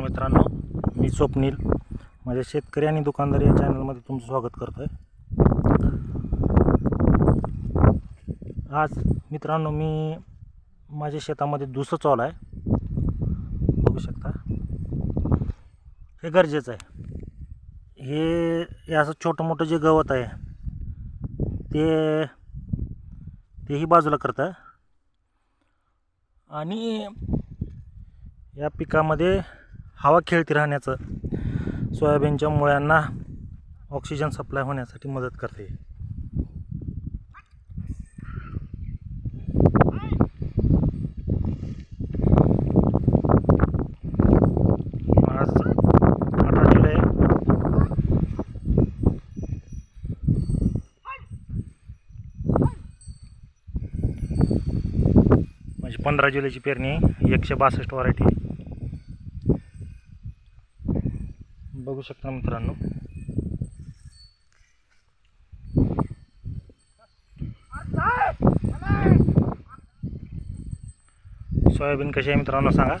नमस्कार मित्रांनो मी स्वप्नील. माझ्या शेतकरी आणि दुकानदार या चॅनलमध्ये तुमचं स्वागत करतो आहे आज मित्रांनो मी माझ्या शेतामध्ये दुसरं चॉल आहे. बघू शकता. हे गरजेचं आहे. हे हे असं छोटं मोठं जे गवत आहे ते तेही बाजूला करतं. आहे आणि या पिकामध्ये हवा खेळती राहण्याचं सोयाबीनच्या मुळ्यांना ऑक्सिजन सप्लाय होण्यासाठी मदत करते. अठरा जुलै. म्हणजे पंधरा जुलैची पेरणी एकशे बासष्ट व्हरायटी. बघू शकता मित्रांनो. सोयाबीन कशी आहे मित्रांनो सांगा.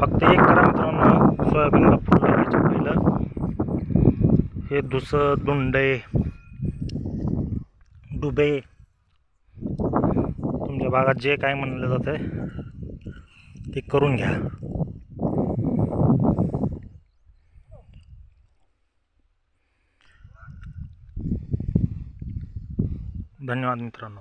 फक्त एक करा मित्रांनो सोयाबीनला फुल पहिलं. हे दुसरं दुंडे डुबे भागात जे काय म्हणलं जातं ते करून घ्या. धन्यवाद मित्रांनो.